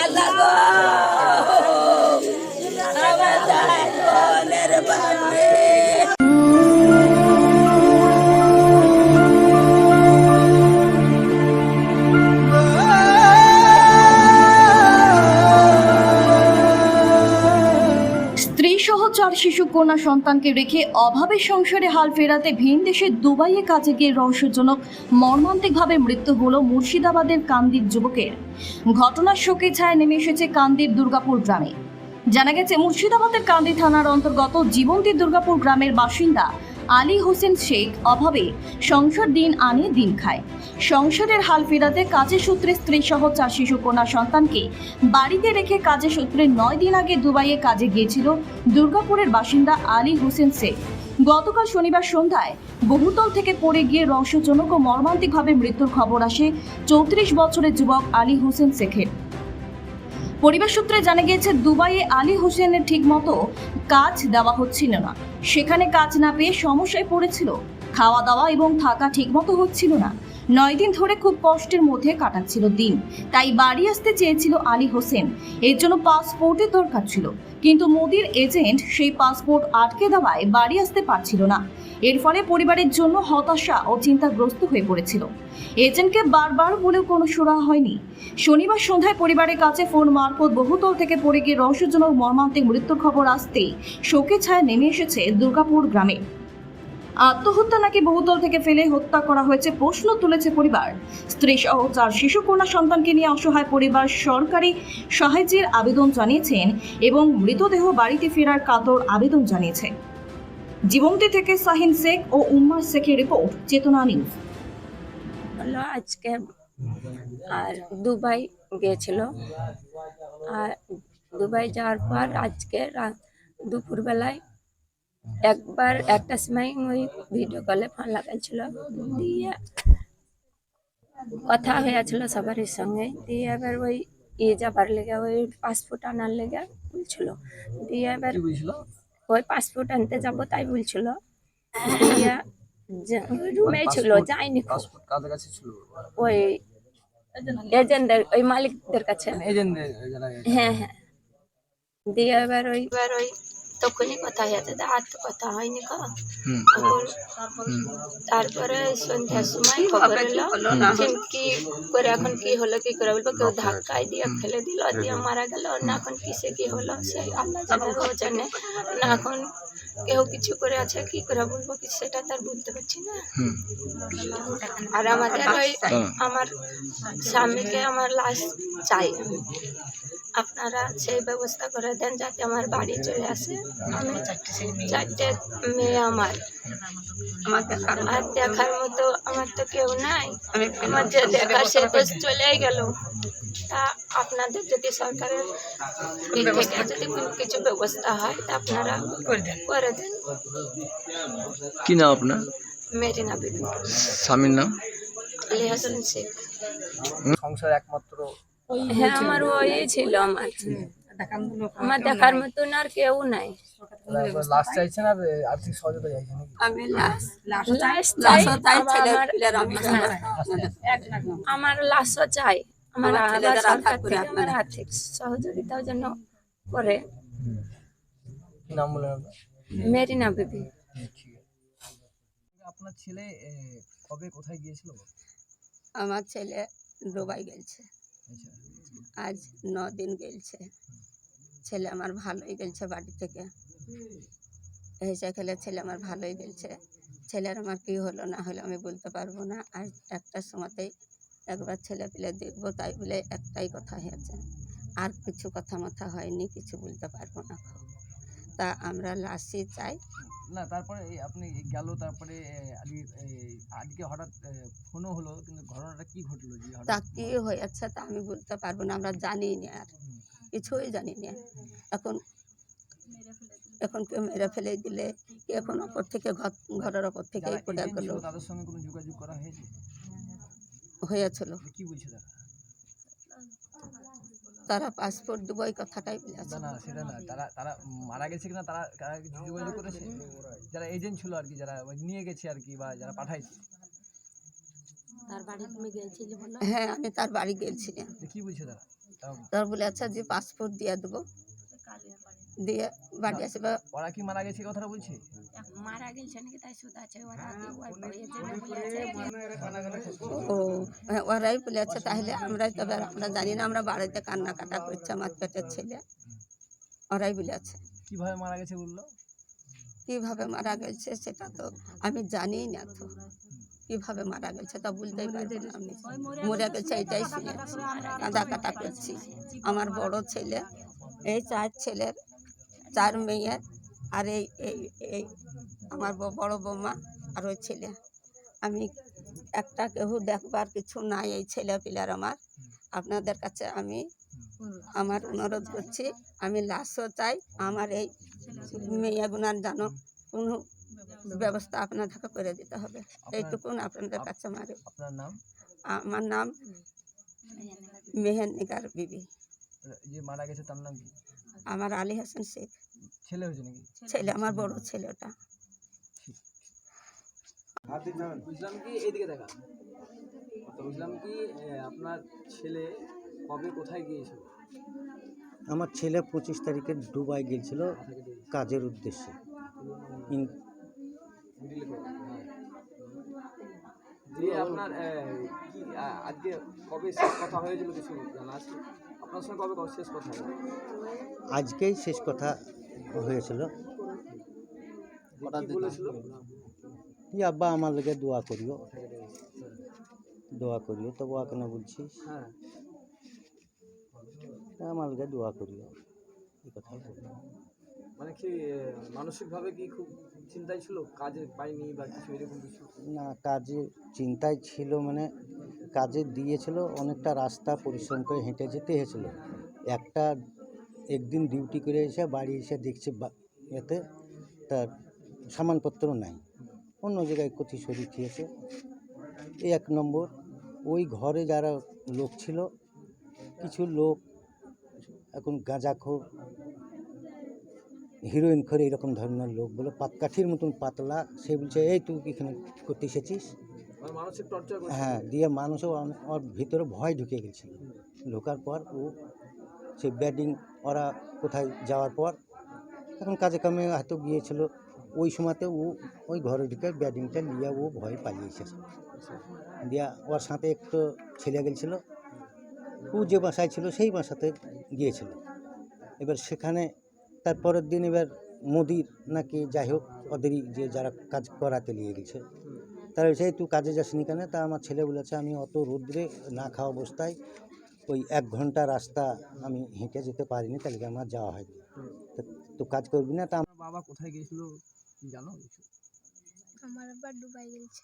আল্লাহ চার শিশু, কন্যা সন্তানকে রেখে অভাবের সংসারে হাল ফেরাতে ভিন দেশে দুবাইয়ে কাজে গিয়ে রহস্যজনক, মর্মান্তিকভাবে মৃত্যু হল মুর্শিদাবাদের কান্দির যুবকের। ঘটনার শোকে ছায় নেমে এসেছে কান্দির দুর্গাপুর গ্রামে। জানা গেছে, মুর্শিদাবাদের কান্দি থানার অন্তর্গত জীবন্তী দুর্গাপুর গ্রামের বাসিন্দা আলী হোসেন শেখ অভাবে সংসার দিন আনে দিন খায়। সংসারের হাল ফেরাতে কাজের সূত্রে স্ত্রী সহ চার শিশু কন্যা সন্তানকে বাড়িতে রেখে কাজের সূত্রে নয় দিন আগে দুবাইয়ে কাজে গিয়েছিল দুর্গাপুরের বাসিন্দা আলী হোসেন শেখ। গতকাল শনিবার সন্ধ্যায় বহুতল থেকে পড়ে গিয়ে রহস্যজনক ও মর্মান্তিকভাবে মৃত্যুর খবর আসে চৌত্রিশ বছরের যুবক আলী হোসেন শেখের। পরিবার সূত্রে জানা গিয়েছে, দুবাইয়ে আলী হোসেনের ঠিকমতো কাজ দেওয়া হচ্ছিল না। সেখানে কাজ না পেয়ে সমস্যায় পড়েছিল। খাওয়া দাওয়া এবং থাকা ঠিকমতো হচ্ছিল না। নয় দিন ধরে খুব কষ্টের মধ্যে কাটাচ্ছিল দিন। তাই বাড়ি আসতে চেয়েছিল আলী হোসেন। এর জন্য পাসপোর্টের দরকার ছিল। কিন্তু মোদির এজেন্ট সেই পাসপোর্ট আটকে দেওয়ায় বাড়ি আসতে পারছিল না। এর ফলে পরিবারের জন্য হতাশা ও চিন্তাগ্রস্ত হয়ে পড়েছিল। এজেন্টকে বারবার বলেও কোনো সুরাহা হয়নি। শনিবার সন্ধ্যায় পরিবারের কাছে ফোন মারফত বহুতল থেকে পড়ে গিয়ে রহস্যজনক মর্মান্তিক মৃত্যুর খবর আসতেই শোকে ছায়া নেমে এসেছে দুর্গাপুর গ্রামে। আত্মহত্যা নাকি বহুতল থেকে ফেলে হত্যা করা হয়েছে প্রশ্ন তুলেছে পরিবার। স্ত্রী সহ চার শিশু কন্যা সন্তানকে নিয়ে অসহায় পরিবার সরকারি সাহায্যের আবেদন জানিয়েছেন এবং মৃতদেহ বাড়িতে ফেরার কাতর আবেদন জানিয়েছে। জীবন্তী থেকে সাহিন শেখ ও উম্মার শেখের রিপোর্ট চেতনা নিউজ হলো আজকে আর দুবাই গিয়েছিল। আর দুবাই যাওয়ার পর আজকে দুপুরবেলায় একবার একটা সময় ওই ভিডিও কলে ফোন লাগাইছিল। দিয়ে কথা হয়েছিল সবারই সঙ্গে। দিয়ে এবার ওই ইয়ে যাবার লেগে ওই পাসপোর্ট আনার লেগে বলছিল। দিয়ে এবার ওই পাসপোর্ট আনতে যাব তাই বলছিল। দিয়ে রুমে ছিল যায়নি খুব। পাসপোর্ট কাদের কাছে ছিল? ওই এজেন্টদের ওই মালিকদের কাছে। এজেন্ট যারা হ্যাঁ হ্যাঁ। দিয়ে এবার ওই এবার ওই তখনই কথা হয়েছে আর তো কথা হয়নি কো হুম এখন তারপরে সন্ধ্যার সময় খবর এলো যে কি করে এখন কি হলো কি করে বলব কেউ ধাক্কায় দিয়ে ফেলে দিল দিয়ে মারা গেল না এখন কিসে কি হলো সে আল্লাহ জানে ও জানে না এখন কেউ কিছু করে আছে কি করে বলব? কি সেটা তার বুঝতে পারছি না। আর আমাদের ওই আমার স্বামীকে আমার লাশ চাই। আপনারা সেই ব্যবস্থা করে দেন যাতে আমার বাড়ি চলে আসে। আমি চারটে মেয়ে আমার। আর দেখার মতো আমার তো কেউ নাই। আমার যে দেখার সে তো চলেই গেল। তা আপনাদের যদি সরকারের দিক থেকে যদি কোনো কিছু ব্যবস্থা হয় তা আপনারা করে দেন কি নাম আপনার? মেরিনা বিবি স্বামীর নাম? আলী হাসান শেখ। সংসার একমাত্র হ্যাঁ আমার ওই ছিল আমার। আমার দেখার মতন আর কেউ নাই। লাশ চাইছেন আর আর্থিক সহযোগিতা চাইছেন আমি লাশ লাশ চাই আমার- চাই। আমার সরকার থেকে আমার আর্থিক সহযোগিতার জন্য করে। কি নাম বলেন মেরিনা বিবি আপনার ছেলে কবে কোথায় গিয়েছিল? আমার ছেলে দুবাই গেছে। আচ্ছা। আজ ন দিন গেছে। ছেলে আমার ভালোই গেছে বাড়ি থেকে। হেসে খেলে ছেলে আমার ভালোই গেছে। ছেলের আমার কি হলো না হলো আমি বলতে পারব না। আর একটার সময়তেই একবার ছেলে পেলে দেখব তাই বলে একটাই কথা হয়েছে। আর কিছু কথা মাথা হয়নি কিছু বলতে পারব না। তা আমরা লাশই চাই না তারপরে আপনি গেল তারপরে আজকে হঠাৎ ফোনও হলো কিন্তু ঘটনাটা কি ঘটলো তা কি হয়েছে তা আমি বলতে পারব না আমরা জানি না আর কিছুই জানি না এখন এখন কেউ মেরে ফেলে দিলে এখন ওপর থেকে ঘর ঘরের ওপর থেকে তাদের সঙ্গে কোনো যোগাযোগ করা হয়েছে? হয়েছিল। কি বলছে তারা? তারা পাসপোর্ট দেবো এই কথাটাই বলেছে না না সেটা না তারা তারা মারা গেছে কিনা তারা তারা কিছু যোগাযোগ করেছে? যারা এজেন্ট ছিল আর কি যারা ওই নিয়ে গেছে আর কি বা যারা পাঠাইছে? তার বাড়ি তুমি গিয়েছিলে বলো। হ্যাঁ আমি তার বাড়ি গেছিলাম কি বলছে তারা? তার বলে আচ্ছা যে পাসপোর্ট দিয়ে দেবো দিয়ে বাড়ি আসবে ওরা কি মারা গেছে কথাটা বলছে? মারা গেছে নাকি? তাই শুধু আছে ওরা বলেছে ও হ্যাঁ ওরাই বলে আচ্ছা তাহলে আমরাই তবে আমরা জানি না আমরা বাড়িতে কান্নাকাটা করছি আমার পেটের ছেলে। ওরাই বলে আছে কীভাবে মারা গেছে বলল? কীভাবে মারা গেছে সেটা তো আমি জানি না তো। কীভাবে মারা গেছে তা বলতেই পারব না আমি। মরে গেছে এটাই শুনেছি কাঁদা কাটা করছি। আমার বড় ছেলে এই চার ছেলের চার মেয়ে আর এই এই এই আমার ব- বড় বৌমা আর ওই ছেলে। আমি একটা কেউ দেখবার কিছু নাই এই ছেলে পিলার আমার। আপনাদের কাছে আমি আমার অনুরোধ করছি আমি লাশও চাই আমার এই মেয়েগুনার যেন কোনো ব্যবস্থা আপনাদেরকে করে দিতে হবে। এইটুকুন আপনাদের কাছে আমার। আপনার নাম? আমার নাম মেহেন্দিকার বিবি। যে মারা গেছে তার নাম আমার আলী হাসান শেখ। ছেলে হয়েছে নাকি? ছেলে আমার বড় ছেলেটা। বুঝলাম কি এইদিকে দেখা। তো বুঝলাম কি আপনার ছেলে কবে কোথায় গিয়েছিল? আমার ছেলে পঁচিশ তারিখে দুবাই গিয়েছিল কাজের উদ্দেশ্যে। দিয়ে আপনার আজকে কবে শেষ কথা হয়েছিল কিছু জানা আছে? আপনার সঙ্গে কবে কবে শেষ কথা আজকেই শেষ কথা হয়েছিল। কি আব্বা আমার লেগে দোয়া করিও। দোয়া করিও তো ওয়া কেন বলছিস? হ্যাঁ। আমার লেগে দোয়া করিও এই কথাই বললাম। মানে কি মানসিকভাবে কি খুব চিন্তায় ছিল? কাজে পাইনি বা কিছু এরকম কিছু? না কাজে চিন্তায় ছিল মানে কাজে দিয়েছিল অনেকটা রাস্তা পরিশ্রম করে হেঁটে যেতে হয়েছিল। একটা একদিন ডিউটি করে এসে বাড়ি এসে দেখছে এতে তার সামানপত্র নাই। অন্য জায়গায় কচি শরীর খেয়েছে। এক নম্বর ওই ঘরে যারা লোক ছিল কিছু লোক এখন গাঁজাখোর হিরোইন করে এরকম ধরনের লোক বলে পাতকাঠির মতন পাতলা সে বলছে এই তুই এখানে করতে এসেছিস? মানে হ্যাঁ দিয়ে মানুষও ওর ভিতরে ভয় ঢুকে গেছিল। ঢোকার পর ও সে ব্যাটিং ওরা কোথায় যাওয়ার পর এখন কাজে কামে হয়তো গিয়েছিল। ওই সময়তে ও ওই ঘরে ঢুকে ব্যাটিংটা নিয়ে ও ভয় পালিয়েছে দিয়া ওর সাথে একটু ছেলে গেছিল ও যে বাসায় ছিল সেই বাসাতে গিয়েছিল। এবার সেখানে তার পরের দিন এবার মোদির নাকি যাই হোক ওদেরই যে যারা কাজ করাতে নিয়ে গেছে, তারা "এই তুই কাজে যাসনি কেন? তা আমার ছেলে বলেছে আমি অত রোদ্রে না খাওয়া অবস্থায় ওই এক ঘণ্টা রাস্তা আমি হেঁটে যেতে পারিনি তাহলে আমার যাওয়া হয়নি। তো কাজ করবি না তা আমার বাবা কোথায় গিয়েছিল জানো কিছু? আমার আবার দুবাই গেছে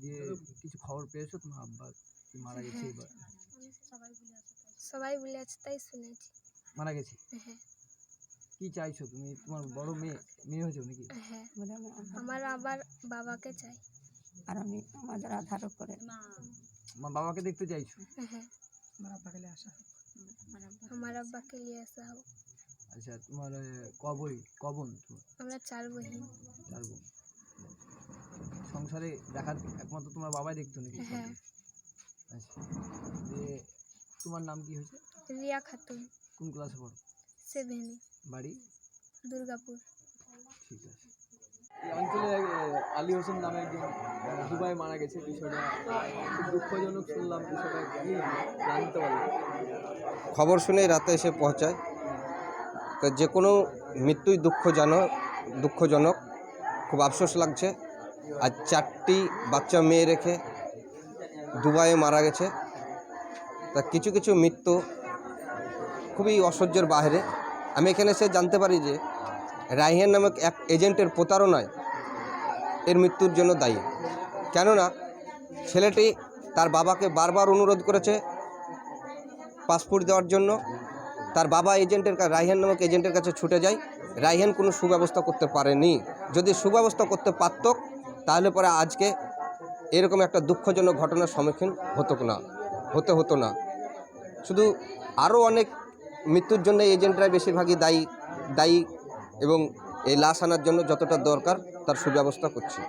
দিয়ে কিছু খবর পেয়েছ? তোমার আব্বা কি মারা গেছে এবার? সবাই বলে আছে তাই শুনেছি। মারা গেছে? হ্যাঁ। কি চাইছো তুমি? তোমার বড় মেয়ে মেয়ে হয়েছে নাকি? হ্যাঁ আধার- আমার আবার বাবাকে চাই। আর আমি আমাদের আধারও করে। আমার বাবাকে দেখতে চাইছো? হ্যাঁ। আমার আব্বাকে নিয়ে আসা হোক। আচ্ছা তোমার কবই কবন আমরা চার বহিন চার বোন। সংসারে দেখার একমাত্র তোমার বাবাই দেখতো নাকি? হ্যাঁ। আচ্ছা দিয়ে তোমার নাম কি হয়েছে? রিয়া খাতুন। কোন ক্লাসে পড়ো? সেভেনে। বাড়ি? দুর্গাপুর। ঠিক আছে। এই অঞ্চলে আলী হোসেন নামে একজন দুবাই মারা গেছে। বিষয়টা খুব দুঃখজনক শুনলাম, বিষয়টা কি জানতে পারলাম। খবর শুনে রাতে এসে পৌঁছায়। তো যে কোনো মৃত্যুই দুঃখজনক দুঃখজনক। খুব আফসোস লাগছে। আর চারটি বাচ্চা মেয়ে রেখে দুবাইয়ে মারা গেছে। তা কিছু কিছু মৃত্যু খুবই অসহ্যের বাইরে আমি এখানে এসে জানতে পারি যে রাইহান নামক এক এজেন্টের প্রতারণায় এর মৃত্যুর জন্য দায়ী। কেননা, ছেলেটি তার বাবাকে বারবার অনুরোধ করেছে পাসপোর্ট দেওয়ার জন্য। তার বাবা এজেন্টের রাইহান নামক এজেন্টের কাছে ছুটে যায়। রাইহান কোনো সুব্যবস্থা করতে পারেনি। যদি সুব্যবস্থা করতে পারত, তাহলে পরে আজকে এরকম একটা দুঃখজনক ঘটনার সম্মুখীন হতো না, হতে হতো না। শুধু আরও অনেক মৃত্যুর জন্য এজেন্টরা বেশিরভাগই দায়ী দায়ী এবং এই লাশ আনার জন্য যতটা দরকার তার সুব্যবস্থা করছে।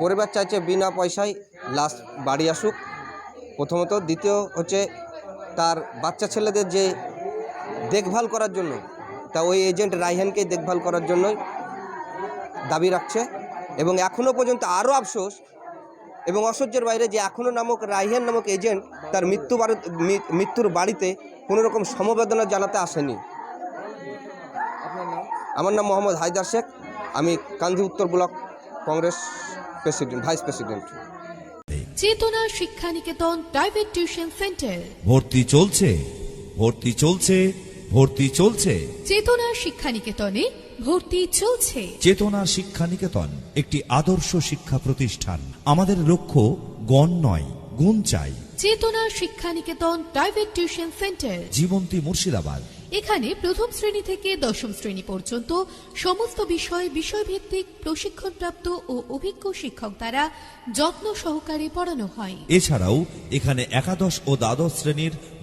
পরিবার চাইছে বিনা পয়সায় লাশ বাড়ি আসুক। প্রথমত। দ্বিতীয় হচ্ছে তার বাচ্চা ছেলেদের যে দেখভাল করার জন্য তা ওই এজেন্ট রাইহানকেই দেখভাল করার জন্যই দাবি রাখছে। এবং এখনও পর্যন্ত আরও আফসোস এবং অসহ্যের বাইরে যে এখনও নামক রাইহান নামক এজেন্ট তার মৃত্যু মৃত্যুর বাড়িতে কোনো রকম সমবেদনা জানাতে আসেনি। আমার নাম মোহাম্মদ হায়দার শেখ। আমি কান্ধি উত্তর block Congress president vice president. Chetana Shiksha Niketan private tuition centre. ভর্তি চলছে ভর্তি চলছে ভর্তি চলছে। চেতনা শিক্ষা নিকেতনে ভর্তি চলছে। চেতনা শিক্ষা নিকেতন একটি আদর্শ শিক্ষা প্রতিষ্ঠান। আমাদের লক্ষ্য গণ নয় গুণ চাই। Chetana Shiksha Niketan private tuition centre. Jibanti Murshidabad. এখানে প্রথম শ্রেণি থেকে দশম শ্রেণি পর্যন্ত সমস্ত বিষয় বিষয়ভিত্তিক প্রশিক্ষণপ্রাপ্ত ও অভিজ্ঞ শিক্ষক দ্বারা যত্ন সহকারে পড়ানো হয়। এছাড়াও এখানে একাদশ ও দ্বাদশ শ্রেণির